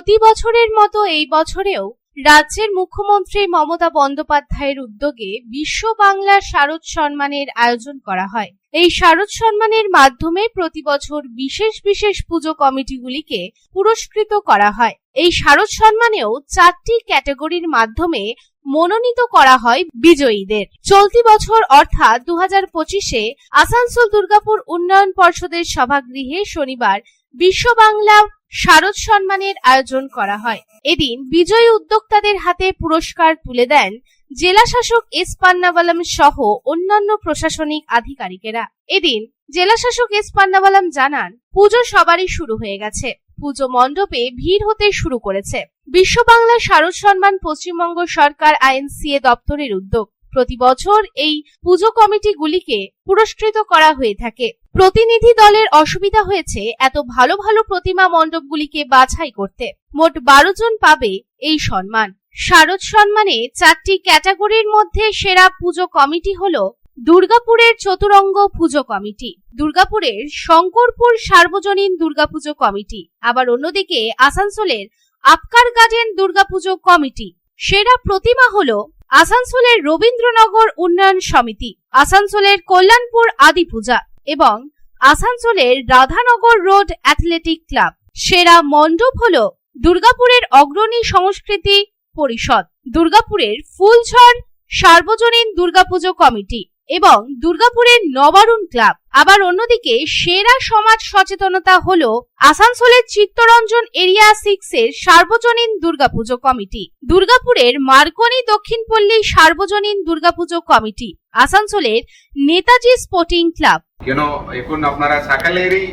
প্রতি বছরের মতো এই বছরেও রাজ্যের মুখ্যমন্ত্রী মমতা বন্দ্যোপাধ্যায়ের উদ্যোগে বিশ্ব বাংলা শারদ সম্মানের আয়োজন করা হয়। এই শারদ সম্মানের মাধ্যমে প্রতি বছর বিশেষ বিশেষ পুজো কমিটিগুলিকে পুরস্কৃত করা হয়। এই শারদ সম্মানেও চারটি ক্যাটাগরির মাধ্যমে মনোনীত করা হয় বিজয়ীদের। চলতি বছর অর্থাৎ দু হাজার পঁচিশে আসানসোল দুর্গাপুর উন্নয়ন পর্ষদের সভাগৃহে শনিবার বিশ্ব বাংলা শারদ সম্মানের আয়োজন করা হয়। এদিন বিজয়ী উদ্যোক্তাদের হাতে পুরস্কার তুলে দেন জেলা শাসক এস পান্নাবালাম সহ অন্যান্য প্রশাসনিক আধিকারিকেরা। এদিন জেলা শাসক এস পান্নাবালাম জানান, পুজো সবারই শুরু হয়ে গেছে। পুজো মণ্ডপে ভিড় হতে শুরু করেছে। বিশ্ব বাংলা শারদ সম্মান পশ্চিমবঙ্গ সরকার আইএনসিএ দপ্তরের উদ্যোগ। প্রতি বছর এই পুজো কমিটিগুলিকে পুরস্কৃত করা হয়ে থাকে। প্রতিনিধি দলের অসুবিধা হয়েছে এত ভালো ভালো প্রতিমা মণ্ডপগুলিকে বাছাই করতে। মোট বারো জন পাবে এই সম্মান। শারদ সম্মানে চারটি ক্যাটাগরির মধ্যে সেরা পুজো কমিটি হলো দুর্গাপুরের চতুরঙ্গ পুজো কমিটি, দুর্গাপুরের শঙ্করপুর সার্বজনীন দুর্গাপুজো কমিটি, আবার অন্যদিকে আসানসোলের আপকার গার্ডেন দুর্গাপুজো কমিটি। সেরা প্রতিমা হলো আসানসোলের রবীন্দ্রনগর উন্নয়ন সমিতি, আসানসোলের কল্যাণপুর আদি পূজা এবং আসানসোলের রাধানগর রোড অ্যাথলেটিক ক্লাব। সেরা মণ্ডপ হল দুর্গাপুরের অগ্রণী সংস্কৃতি পরিষদ। দুর্গাপুরের ফুলঝড় সার্বজনীন দুর্গাপুজো কমিটি। এবং দুর্গাপুরের নবারুণ ক্লাব। আবার অন্যদিকে সেরা সমাজ সচেতনতা হলো আসানসোলের চিত্তরঞ্জন এরিয়া সিক্স এর সার্বজনীন দুর্গাপুজো কমিটি। দুর্গাপুরের মার্কনি দক্ষিণপল্লী সার্বজনীন দুর্গাপুজো কমিটি। আসানসোলের নেতাজি স্পোর্টিং ক্লাব। কেন, এখন আপনারা সকালেরই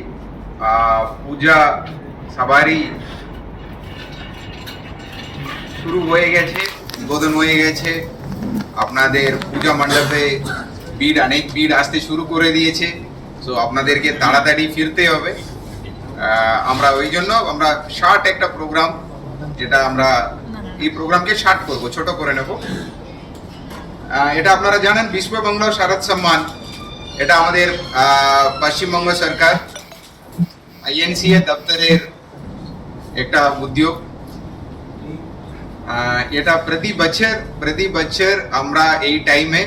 পূজা সবারই শুরু হয়ে গেছে, উদ্বোধন হয়ে গেছে। আপনাদের পূজা মণ্ডপে ভিড় অনেক ভিড় আসতে শুরু করে দিয়েছে। তো আপনাদেরকে তাড়াতাড়ি ফিরতে হবে। আমরা ওই জন্য আমরা শার্ট একটা প্রোগ্রাম যেটা আমরা এই প্রোগ্রামকে শার্ট করব, ছোট করে নেব। এটা আপনারা জানেন, বিশ্ব বাংলা শারদ সম্মান। এটা আমাদের পশ্চিমবঙ্গ সরকার, আইএনসিএ দপ্তরের একটা উদ্যোগ। এটা প্রতি বছর প্রতি বছর আমরা এই টাইমে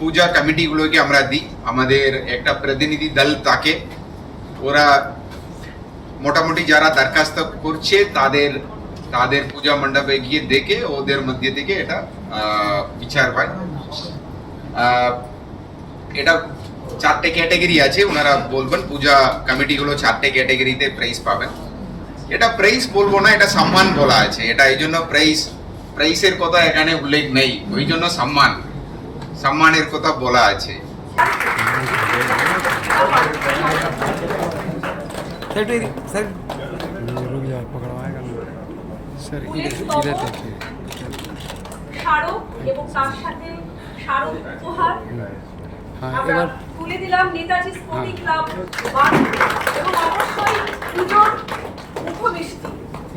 পূজা কমিটিগুলোকে আমরা দিই। আমাদের একটা প্রতিনিধি দল থাকে। ওরা মোটামুটি যারা দরখাস্ত করছে, তাদের তাদের পূজা মণ্ডপে গিয়ে দেখে ওদের মধ্যে থেকে এটা বিচার হয়। এটা চারটে ক্যাটাগরি আছে, ওনারা বলবেন, পূজা কমিটিগুলো চারটে ক্যাটাগরিতে প্রাইজ পাবেন। এটা প্রাইস বলব না, এটা সম্মান বলা আছে। এটা এই জন্য প্রাইস প্রাইসের কথা এখানে উল্লেখ নেই ওই জন্য সম্মান। সম্মানের কথা বলা আছে।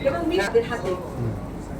এবং মিষ্টির হাতে।